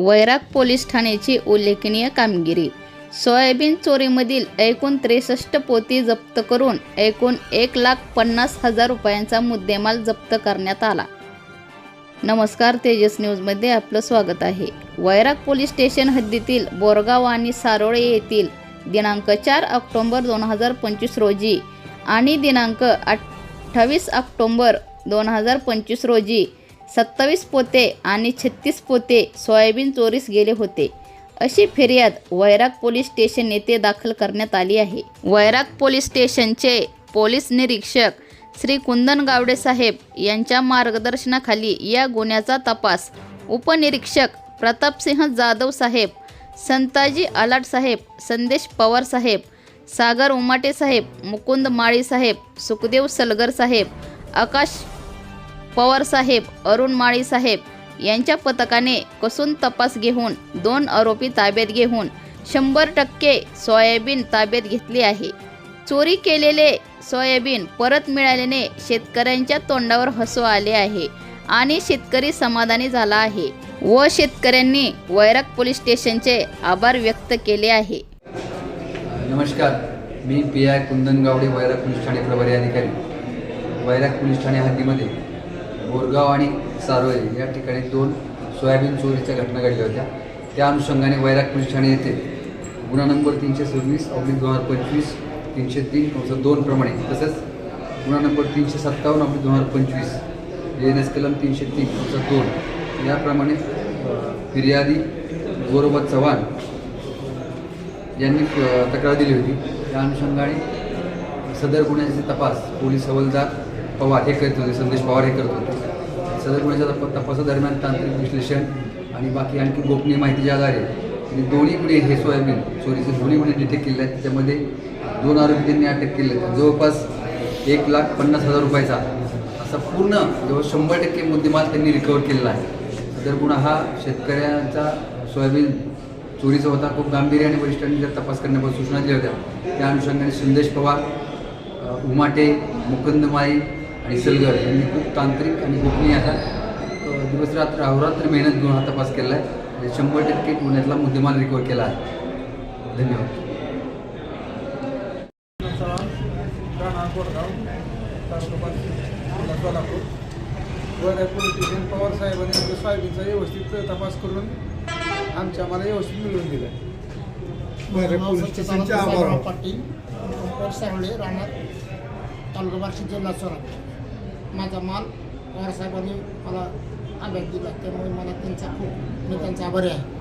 वैराग police ठाण्याची उल्लेखनीय कामगिरी. Soybean चोरीमधील एकूण त्रेसष्ट पोती जप्त करून एकूण एक लाख पन्नास हजार रुपयांचा मुद्देमाल जप्त करण्यात आला. नमस्कार तेजस न्यूजमध्ये आपलं स्वागत आहे. वैराग पोलीस स्टेशन हद्दीतील बोरगाव आणि सारोळे येथील दिनांक चार ऑक्टोंबर दोन हजार पंचवीस रोजी आणि दिनांक अठ्ठावीस ऑक्टोंबर दोन हजार पंचवीस रोजी सत्तावीस पोते आणि छत्तीस पोते सोयाबीन चोरीस गेले होते. अशी फिर्याद वैराग पोलीस स्टेशन येथे दाखल करण्यात आली आहे. वैराग पोलीस स्टेशनचे पोलीस निरीक्षक श्री कुंदन गावडे साहेब यांच्या मार्गदर्शनाखाली या गुन्ह्याचा तपास उपनिरीक्षक प्रतापसिंह जाधव साहेब संताजी आलाट साहेब संदेश पवार साहेब सागर उमाटे साहेब मुकुंद माळी साहेब सुखदेव सलगर साहेब आकाश पवार साहेब अरुण माळी साहेब यांच्या पथकाने कसून तपास घेऊन दोन आरोपी ताब्यात घेऊन शंभर टक्के सोयाबीन ताब्यात घेतली आहे. चोरी केलेले सोयाबीन परत मिळाल्याने शेतकऱ्यांच्या तोंडावर हसू आले आहे आणि शेतकरी समाधानी झाला आहे व शेतकऱ्यांनी वैराग पोलीस स्टेशनचे आभार व्यक्त केले आहे. नमस्कार. मी P I Kundan Gawade Vairag police Thane प्रभारी अधिकारी. वैराग पोलीस ठाणे हद्दीमध्ये बोरगाव आणि सारोळे या ठिकाणी दोन सोयाबीन चोरीच्या घटना घडल्या होत्या. त्या अनुषंगाने वैराग पोलीस ठाणे येथे गुन्हा नंबर तीनशे सव्वीस ऑब्लिक दोन हजार पंचवीस तीनशे तीन कंस दोन प्रमाणे तसंच गुन्हा नंबर तीनशे सत्तावन्न ऑब्लिक दोन हजार पंचवीस एन एस कलम तीनशे तीन कंस दोन. याप्रमाणे फिर्यादी गौरव चव्हाण यांनी तक्रार दिली होती. त्या अनुषंगाने सदर गुन्ह्याचे तपास पोलीस हवालदार पवार हे करत होते संदेश पवार हे करत होते. सदर गुन्ह्याच्या तपासादरम्यान तांत्रिक विश्लेषण आणि बाकी आणखी गोपनीय माहितीच्या आधारे त्यांनी दोन्ही गुन्हे हे सोयाबीन चोरीचे दोन्ही गुन्हे डिटेक्ट केले आहेत. त्याच्यामध्ये दोन आरोपी त्यांनी अटक केले आहेत जवळपास एक लाख पन्नास हजार रुपयाचा असा पूर्ण जवळ शंभर टक्के मुद्देमाल त्यांनी रिकवर केलेला आहे. सदर गुन्हा हा शेतकऱ्यांचा सोयाबीन चोरीचा होता. खूप गांभीर्याने वरिष्ठांनी जर तपास करण्याबाबत सूचना दिल्या होत्या त्या अनुषंगाने संदेश पवार उमाटे मुकुंद माई आणि सलगर यांनी खूप तांत्रिक आणि गोपनीय असा दिवसरात्र अहोरात्र मेहनत घेऊन हा तपास केला आहे. आणि शंभर टक्के गुन्ह्यातला मुद्देमाल रिकवर केला आहे. धन्यवाद. स्टेशन पवार साहेबांनी आमच्या सोयाबीनचा व्यवस्थित तपास करून आमच्या आम्हाला व्यवस्थित मिळवून दिलं पाटील सावळे राहणार तालुका बार्शी जिल्हा सोलापूर. माझा माल पवारसाहेबांनी मला अभ्यास दिला. त्यामुळे मला त्यांचा खूप मी त्यांचा आभारी आहे.